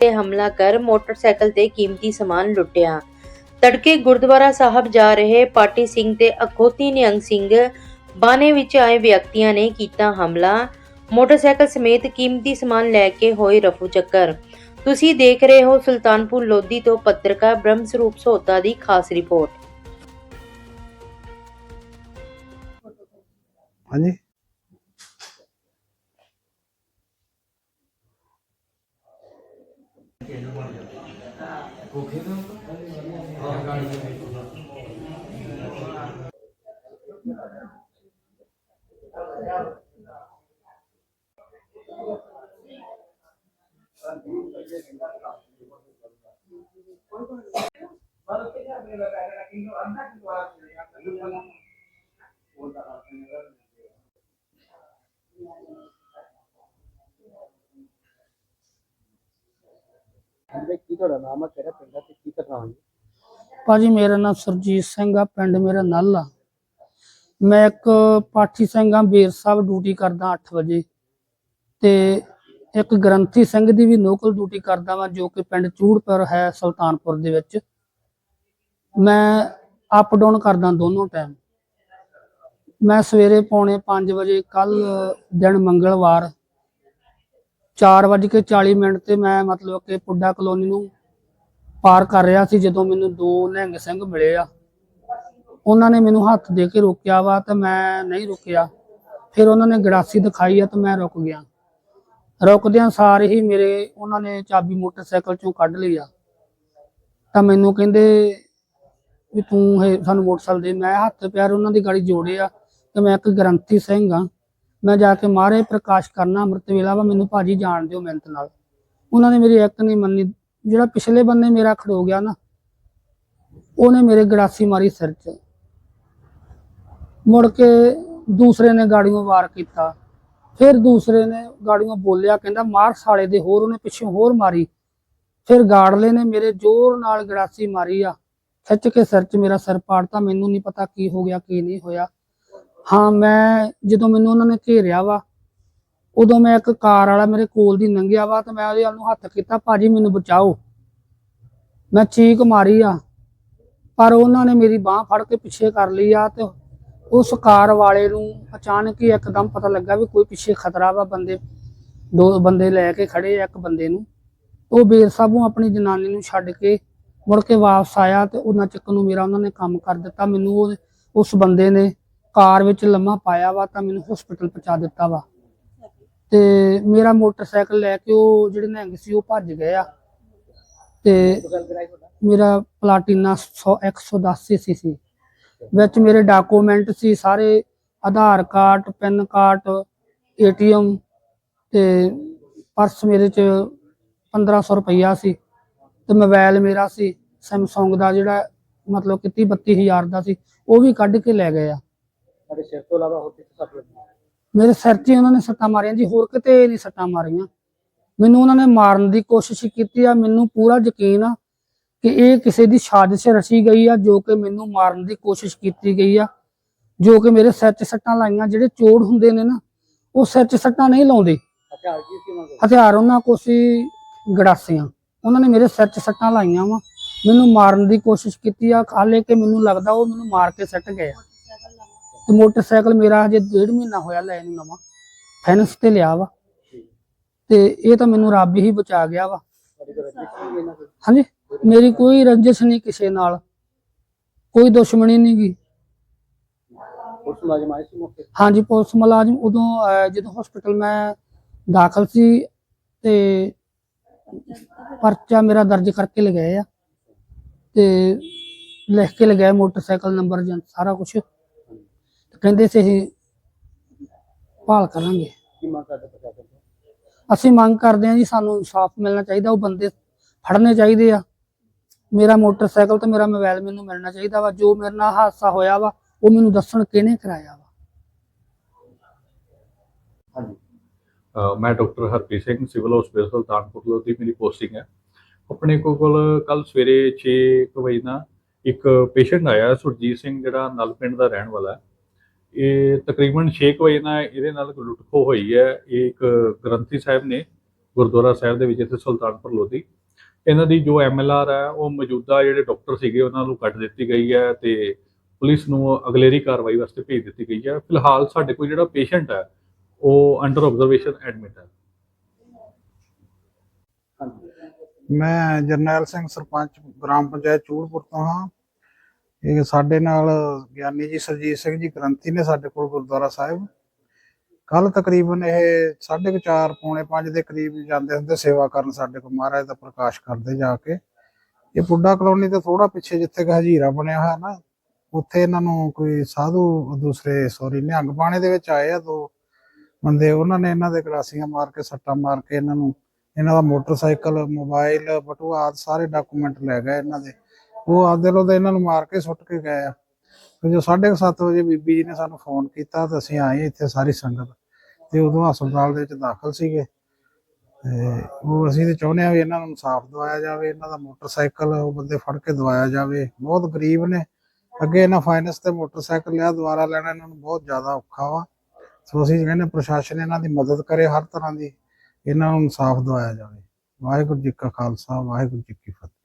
ਤੇ ਹਮਲਾ ਕਰ ਮੋਟਰਸਾਈਕਲ ਤੇ ਕੀਮਤੀ ਸਮਾਨ ਲੁੱਟਿਆ। ਤੜਕੇ ਗੁਰਦੁਆਰਾ ਸਾਹਿਬ ਜਾ ਰਹੇ ਪਾਟੀ ਸਿੰਘ ਤੇ ਅਖੋਤੀ ਨਿਹੰਗ ਸਿੰਘ ਬਾਣੇ ਵਿੱਚ ਆਏ ਵਿਅਕਤੀਆਂ ਨੇ ਕੀਤਾ ਹਮਲਾ। ਮੋਟਰਸਾਈਕਲ ਸਮੇਤ ਕੀਮਤੀ ਸਮਾਨ ਲੈ ਕੇ ਹੋਏ ਰਫੂ ਚੱਕਰ। ਤੁਸੀਂ ਦੇਖ ਰਹੇ ਹੋ ਸੁਲਤਾਨਪੁਰ ਲੋਧੀ ਤੋਂ ਪੱਤਰਕਾਰ ਬ੍ਰਹਮ ਸਰੂਪ ਸੋਤਾ ਦੀ ਖਾਸ ਰਿਪੋਰਟ। ਹਾਂਜੀ? Bueno, que ya me lo que no anda que no anda. ਕੀ ਤੁਹਾਡਾ ਨਾਮ ਹੈ ਕਿਹੜਾ ਪਿੰਡ ਹੈ ਤੇ ਕੀ ਘਟਨਾ ਹੋਈ? ਭਾਜੀ, ਮੇਰਾ ਨਾਮ ਸਰਜੀਤ ਸਿੰਘ ਆ, ਪਿੰਡ ਮੇਰਾ ਨੱਲ ਆ। ਮੈਂ ਇੱਕ ਪਾਠੀ ਸਿੰਘ ਆ, ਬੇਰ ਸਾਹਿਬ ਡਿਊਟੀ ਕਰਦਾ 8 ਵਜੇ। ਤੇ ਇੱਕ ਗ੍ਰੰਥੀ ਸਿੰਘ ਦੀ ਵੀ ਲੋਕਲ ਡਿਊਟੀ ਕਰਦਾ ਵਾਂ, ਜੋ ਕਿ ਪਿੰਡ ਚੂੜਪੁਰ ਹੈ, ਸੁਲਤਾਨਪੁਰ ਦੇ ਵਿੱਚ। ਮੈਂ ਅਪ ਡਾਊਨ ਕਰਦਾ ਦੋਨੋਂ ਟਾਈਮ ਮੈਂ ਸਵੇਰੇ ਪੌਣੇ 5 ਵਜੇ ਕੱਲ ਦਿਨ ਮੰਗਲਵਾਰ 4:40 ਮਿੰਟ ਤੇ ਮੈਂ ਮਤਲਬ ਕਿ ਪੁੱਡਾ ਕਲੋਨੀ ਨੂੰ ਪਾਰ ਕਰ ਰਿਹਾ ਸੀ, ਜਦੋਂ ਮੈਨੂੰ ਦੋ ਨਿਹੰਗ ਸਿੰਘ ਮਿਲੇ ਆ। ਉਹਨਾਂ ਨੇ ਮੈਨੂੰ ਹੱਥ ਦੇ ਕੇ ਰੋਕਿਆ ਵਾ ਤੇ ਮੈਂ ਨਹੀਂ ਰੁਕਿਆ। ਫਿਰ ਉਹਨਾਂ ਨੇ ਗੜਾਸੀ ਦਿਖਾਈ ਆ ਤੇ ਮੈਂ ਰੁਕ ਗਿਆ। ਰੁਕਦਿਆਂ ਸਾਰ ਹੀ ਮੇਰੇ ਉਹਨਾਂ ਨੇ ਚਾਬੀ ਮੋਟਰਸਾਈਕਲ ਚੋਂ ਕੱਢ ਲਈ ਆ। ਤਾਂ ਮੈਨੂੰ ਕਹਿੰਦੇ ਵੀ ਤੂੰ ਇਹ ਸਾਨੂੰ ਮੋਟਰਸਾਈਕਲ ਦੇ। ਮੈਂ ਹੱਥ ਪਿਆਰ ਉਹਨਾਂ ਦੀ ਗਾੜੀ ਜੋੜੇ ਆ ਤੇ ਮੈਂ ਇੱਕ ਗ੍ਰੰਥੀ ਸਿੰਘ ਆ। ਮੈਂ ਜਾ ਕੇ ਮਾਰੇ ਪ੍ਰਕਾਸ਼ ਕਰਨਾ, ਅੰਮ੍ਰਿਤ ਵੇਲਾ ਵਾ, ਮੈਨੂੰ ਭਾਜੀ ਜਾਣ ਦਿਓ ਮਿਹਨਤ ਨਾਲ। ਉਹਨਾਂ ਨੇ ਮੇਰੀ ਇੱਕ ਨਹੀਂ ਮੰਨੀ। ਜਿਹੜਾ ਪਿਛਲੇ ਬੰਨੇ ਮੇਰਾ ਖੜੋ ਗਿਆ ਨਾ, ਉਹਨੇ ਮੇਰੇ ਗੜਾਸੀ ਮਾਰੀ ਸਿਰ 'ਚ। ਮੁੜ ਕੇ ਦੂਸਰੇ ਨੇ ਗਾੜੀਆਂ ਵਾਰ ਕੀਤਾ। ਫਿਰ ਦੂਸਰੇ ਨੇ ਗਾੜੀਆਂ ਬੋਲਿਆ, ਕਹਿੰਦਾ ਮਾਰ ਸਾਲੇ ਦੇ ਹੋਰ, ਉਹਨੇ ਪਿੱਛੋਂ ਹੋਰ ਮਾਰੀ। ਫਿਰ ਗਾੜਲੇ ਨੇ ਮੇਰੇ ਜ਼ੋਰ ਨਾਲ ਗੜਾਸੀ ਮਾਰੀ ਆ। ਖਿੱਚ ਕੇ ਸਿਰ 'ਚ ਮੇਰਾ ਸਿਰ ਪਾੜਤਾ, ਮੈਨੂੰ ਨਹੀਂ ਪਤਾ ਕੀ ਹੋ ਗਿਆ, ਕੀ ਨਹੀਂ ਹੋਇਆ। ਹਾਂ, ਮੈਂ ਜਦੋਂ ਮੈਨੂੰ ਉਹਨਾਂ ਨੇ ਘੇਰਿਆ ਵਾ, ਉਦੋਂ ਮੈਂ ਇੱਕ ਕਾਰ ਵਾਲਾ ਮੇਰੇ ਕੋਲ ਦੀ ਲੰਘਿਆ ਵਾ ਤੇ ਮੈਂ ਉਹਦੇ ਵੱਲ ਨੂੰ ਹੱਥ ਕੀਤਾ, ਭਾਜੀ, ਮੈਨੂੰ ਬਚਾਓ। ਮੈਂ ਚੀਕ ਮਾਰੀ ਆ, ਪਰ ਉਹਨਾਂ ਨੇ ਮੇਰੀ ਬਾਹ ਫੜ ਕੇ ਪਿੱਛੇ ਕਰ ਲਈ ਆ ਤੇ ਉਸ ਕਾਰ ਵਾਲੇ ਨੂੰ ਅਚਾਨਕ ਹੀ ਇੱਕਦਮ ਪਤਾ ਲੱਗਾ ਵੀ ਕੋਈ ਪਿੱਛੇ ਖਤਰਾ ਵਾ ਬੰਦੇ, ਦੋ ਬੰਦੇ ਲੈ ਕੇ ਖੜੇ ਆ ਇੱਕ ਬੰਦੇ ਨੂੰ। ਉਹ ਬੇਰ ਸਾਹਿਬੋਂ ਆਪਣੀ ਜਨਾਨੀ ਨੂੰ ਛੱਡ ਕੇ ਮੁੜ ਕੇ ਵਾਪਸ ਆਇਆ ਤੇ ਉਹਨਾਂ ਚੱਕ ਨੂੰ ਮੇਰਾ ਉਹਨਾਂ ਨੇ ਕੰਮ ਕਰ ਦਿੱਤਾ। ਮੈਨੂੰ ਉਹ, ਉਸ ਬੰਦੇ ਨੇ ਕਾਰ ਵਿੱਚ ਲੰਮਾ ਪਾਇਆ ਵਾ ਤਾਂ ਮੈਨੂੰ ਹਸਪੀਟਲ ਪਹੁੰਚਾ ਦਿੱਤਾ ਵਾ। ਤੇ ਮੇਰਾ ਮੋਟਰਸਾਈਕਲ ਲੈ ਕੇ ਉਹ ਜਿਹੜੇ ਨਿਹੰਗ ਸੀ ਉਹ ਭੱਜ ਗਏ ਆ। ਤੇ ਮੇਰਾ ਪਲਾਟੀਨਾ 100 110 ਸੀਸੀ ਸੀ ਵਿੱਚ ਮੇਰੇ ਡਾਕੂਮੈਂਟ ਸੀ, ਸਾਰੇ Aadhaar card, PAN card, ATM ਤੇ ਪਰਸ ਮੇਰੇ ਚ 1500 ਰੁਪਇਆ ਸੀ ਤੇ ਮੋਬਾਈਲ ਮੇਰਾ ਸੀ ਸੈਮਸੰਗ ਦਾ ਜਿਹੜਾ ਮਤਲਬ ਕਿ 30 32000 ਦਾ ਸੀ, ਉਹ ਵੀ ਕੱਢ ਕੇ ਲੈ ਗਏ ਆ। ਤੁਹਾਡੇ ਸਿਰ ਤੋਂ ਇਲਾਵਾ ਹੋਰ ਕਿੱਥੇ ਸੱਟ ਲੱਗੀ? ਮੇਰੇ ਸਿਰ 'ਚ ਹੀ ਉਹਨਾਂ ਨੇ ਸੱਟਾਂ ਮਾਰੀਆਂ ਜੀ ਹੋਰ ਕਿਤੇ ਨਹੀਂ ਸੱਟਾਂ ਮਾਰੀਆਂ। ਮੈਨੂੰ ਉਹਨਾਂ ਨੇ ਮਾਰਨ ਦੀ ਕੋਸ਼ਿਸ਼ ਕੀਤੀ ਆ ਮੈਨੂੰ ਪੂਰਾ ਯਕੀਨ ਆ ਕਿ ਇਹ ਕਿਸੇ ਦੀ ਸਾਜ਼ਿਸ਼ ਰਚੀ ਗਈ ਆ ਜੋ ਕਿ ਮੈਨੂੰ ਮਾਰਨ ਦੀ ਕੋਸ਼ਿਸ਼ ਕੀਤੀ ਗਈ ਆ। ਜੋ ਕਿ ਮੇਰੇ ਸਿਰ 'ਚ ਸੱਟਾਂ ਲਾਈਆਂ ਜਿਹੜੇ ਚੋੜ ਹੁੰਦੇ ਨੇ ਨਾ ਉਹ ਸਿਰ 'ਚ ਸੱਟਾਂ ਨਹੀਂ ਲਾਉਂਦੇ। ਹਥਿਆਰ ਕੀ ਸੀ ਉਹਨਾਂ ਕੋਲ? ਹਥਿਆਰ ਉਹਨਾਂ ਕੋਲ ਸੀ ਗੜਾਸੀਆਂ। ਉਹਨਾਂ ਨੇ ਮੇਰੇ ਸਿਰ 'ਚ ਸੱਟਾਂ ਲਾਈਆਂ ਵਾ। ਮੈਨੂੰ ਮਾਰਨ ਦੀ ਕੋਸ਼ਿਸ਼ ਕੀਤੀ ਆ ਹਾਲੇ ਕਿ ਮੈਨੂੰ ਲੱਗਦਾ ਉਹ ਮੈਨੂੰ ਮਾਰ ਕੇ ਸੱਟ ਗਏ ਆ। ਤੇ ਮੋਟਰਸਾਈਕਲ ਮੇਰਾ ਹਜੇ ਡੇਢ ਮਹੀਨਾ ਹੋਇਆ ਲੈ ਨੂੰ ਨਵਾਂ ਫਾਈਨੈਂਸ ਤੇ ਲਿਆ ਵਾ। ਤੇ ਇਹ ਤਾਂ ਮੈਨੂੰ ਰੱਬ ਹੀ ਬਚਾ ਗਿਆ ਵਾ। ਹਾਂਜੀ? ਮੇਰੀ ਕੋਈ ਰੰਜਿਸ਼ ਨਹੀਂ ਕਿਸੇ ਨਾਲ। ਕੋਈ ਦੁਸ਼ਮਣੀ ਨਹੀਂ ਗੀ। ਪੁਲਿਸ ਮੁਲਾਜ਼ਮ ਆਏ ਸੀ ਮੌਕੇ? ਤੇ? ਹਾਂਜੀ ਪੁਲਿਸ ਮੁਲਾਜ਼ਮ ਉਦੋਂ ਜਦੋਂ ਹਸਪੀਟਲ ਮੈਂ ਦਾਖਲ ਸੀ ਤੇ ਪਰਚਾ ਮੇਰਾ ਦਰਜ ਕਰਕੇ ਲਗਾਏ ਆ। ਤੇ ਲਿਖ ਕੇ ਲਗਾਇਆ ਮੋਟਰਸਾਈਕਲ ਨੰਬਰ ਸਾਰਾ ਕੁਝ ਕਹਿੰਦੇ ਸੀ ਅਸੀਂ ਭਾਲ ਕਰਾਂਗੇ। ਕੀ ਮੰਗ ਕਰਦੇ ਪ੍ਰਸ਼ਾਸਨ ਤੋਂ? ਅਸੀਂ ਮੰਗ ਕਰਦੇ ਹਾਂ ਜੀ ਸਾਨੂੰ ਇਨਸਾਫ ਮਿਲਣਾ ਚਾਹੀਦਾ ਉਹ ਬੰਦੇ ਫੜਨੇ ਚਾਹੀਦੇ ਆ। ਮੇਰਾ ਮੋਟਰਸਾਈਕਲ ਤੇ ਮੇਰਾ ਮੋਬਾਈਲ ਮੈਨੂੰ ਮਿਲਣਾ ਚਾਹੀਦਾ ਵਾ ਜੋ ਮੇਰੇ ਨਾਲ ਹਾਦਸਾ ਹੋਇਆ ਵਾ ਉਹ ਮੈਨੂੰ ਦੱਸਣ ਕਿਹਨੇ ਕਰਾਇਆ ਵਾ। ਹਾਂਜੀ। ਅ, ਮੈਂ doctor Harpreet Singh civil hospital Sultanpur Lodhi ਮੇਰੀ ਪੋਸਟਿੰਗ ਹੈ। ਆਪਣੇ ਕੋ- ਕੋਲ ਕੱਲ ਸਵੇਰੇ 6 ਕੁ ਵਜੇ ਨਾ ਇੱਕ ਪੇਸ਼ੈਂਟ ਆਇਆ ਸੁਰਜੀਤ ਸਿੰਘ ਜਿਹੜਾ ਨਲ ਪਿੰਡ ਦਾ ਰਹਿਣ ਵਾਲਾ ਹੈ। ਇਹ ਤਕਰੀਬਨ 6 ਕੁ ਵਜੇ ਨਾਲ ਇਹਦੇ ਨਾਲ ਲੁੱਟਖੋ ਹੋਈ ਹੈ। ਇਹ ਇੱਕ ਗ੍ਰੰਥੀ ਸਾਹਿਬ ਨੇ ਗੁਰਦੁਆਰਾ ਸਾਹਿਬ ਦੇ ਵਿੱਚ ਇੱਥੇ ਸੁਲਤਾਨਪੁਰ ਲੋਧੀ। ਇਹਨਾਂ ਦੀ ਜੋ ਐਮਐਲਆਰ ਹੈ, ਉਹ ਮੌਜੂਦਾ ਜਿਹੜੇ ਡਾਕਟਰ ਸੀਗੇ, ਉਹਨਾਂ ਨੂੰ ਕੱਟ ਦਿੱਤੀ ਗਈ ਹੈ ਤੇ ਪੁਲਿਸ ਨੂੰ ਅਗਲੇਰੀ ਕਾਰਵਾਈ ਵਾਸਤੇ ਭੇਜ ਦਿੱਤੀ ਗਈ ਹੈ। ਫਿਲਹਾਲ ਸਾਡੇ ਕੋਲ ਜਿਹੜਾ ਪੇਸ਼ੈਂਟ ਹੈ, ਉਹ ਅੰਡਰ ਆਬਜ਼ਰਵੇਸ਼ਨ ਐਡਮਿਟ ਹੈ। ਮੈਂ ਜਰਨੈਲ ਸਿੰਘ ਸਰਪੰਚ, ਗ੍ਰਾਮ ਪੰਚਾਇਤ ਚੂੜਪੁਰ ਤੋਂ ਹਾਂ। ਇਹ ਸਾਡੇ ਨਾਲ ਗਿਆਨੀ ਜੀ ਸਰਜੀਤ ਸਿੰਘ ਜੀ ਗ੍ਰੰਥੀ ਨੇ ਸਾਡੇ ਕੋਲ ਗੁਰਦੁਆਰਾ ਸਾਹਿਬ। ਕੱਲ ਤਕਰੀਬਨ ਇਹ 4:30 ਪੌਣੇ 5 ਦੇ ਕਰੀਬ ਜਾਂਦੇ ਹੁੰਦੇ ਸੇਵਾ ਕਰਨ ਸਾਡੇ ਕੋਲ। ਮਹਾਰਾਜ ਦਾ ਪ੍ਰਕਾਸ਼ ਕਰਦੇ ਜਾ ਕੇ। ਇਹ ਪੁੱਡਾ ਕਲੋਨੀ ਤੋਂ ਥੋੜਾ ਪਿੱਛੇ ਜਿੱਥੇ ਕਿ ਹਜੀਰਾ ਬਣਿਆ ਹੋਇਆ ਨਾ, ਉੱਥੇ ਇਹਨਾਂ ਨੂੰ ਕੋਈ ਸਾਧੂ ਦੂਸਰੇ ਸੌਰੀ ਨਿਹੰਗ ਬਾਣੇ ਦੇ ਵਿੱਚ ਆਏ ਆ ਦੋ ਬੰਦੇ। ਉਹਨਾਂ ਨੇ ਇਹਨਾਂ ਦੇ ਗਲਾਸੀਆਂ ਮਾਰ ਕੇ, ਸੱਟਾਂ ਮਾਰ ਕੇ ਇਹਨਾਂ ਨੂੰ, ਇਹਨਾਂ ਦਾ ਮੋਟਰਸਾਈਕਲ, ਮੋਬਾਈਲ, ਬਟੂਆ ਆਦਿ ਸਾਰੇ ਡਾਕੂਮੈਂਟ ਲੈ ਗਏ ਇਹਨਾਂ ਦੇ। ਉਹ ਆਪਦੇ ਲੋ ਇਹਨਾਂ ਨੂੰ ਮਾਰ ਕੇ ਸੁੱਟ ਕੇ ਗਏ ਆ। ਫਿਰ ਜੋ 7:30 ਵਜੇ ਬੀਬੀ ਜੀ ਨੇ ਸਾਨੂੰ ਫੋਨ ਕੀਤਾ ਤਾਂ ਅਸੀਂ ਆਏ ਇੱਥੇ ਸਾਰੀ ਸੰਗਤ। ਤੇ ਉਦੋਂ ਹਸਪਤਾਲ ਦੇ ਵਿੱਚ ਦਾਖਲ ਸੀਗੇ। ਤੇ ਉਹ ਅਸੀਂ ਤੇ ਚਾਹੁੰਦੇ ਆ ਵੀ ਇਹਨਾਂ ਨੂੰ ਇਨਸਾਫ ਦਵਾਇਆ ਜਾਵੇ, ਇਹਨਾਂ ਦਾ ਮੋਟਰਸਾਈਕਲ ਉਹ ਬੰਦੇ ਫੜ ਕੇ ਦਵਾਇਆ ਜਾਵੇ। ਬਹੁਤ ਗਰੀਬ ਨੇ। ਅੱਗੇ ਇਹਨਾਂ ਫਾਈਨੈਂਸ ਤੇ ਮੋਟਰਸਾਈਕਲ ਲਿਆ, ਦੁਬਾਰਾ ਲੈਣਾ ਇਹਨਾਂ ਨੂੰ ਬਹੁਤ ਜ਼ਿਆਦਾ ਔਖਾ ਵਾ। ਸੋ ਅਸੀਂ ਕਹਿੰਦੇ ਪ੍ਰਸ਼ਾਸਨ ਇਹਨਾਂ ਦੀ ਮਦਦ ਕਰੇ ਹਰ ਤਰ੍ਹਾਂ ਦੀ, ਇਹਨਾਂ ਨੂੰ ਇਨਸਾਫ ਦਵਾਇਆ ਜਾਵੇ। ਵਾਹਿਗੁਰੂ ਜੀ ਕਾ ਖਾਲਸਾ, ਵਾਹਿਗੁਰੂ ਜੀ ਕੀ ਫਤਿਹ।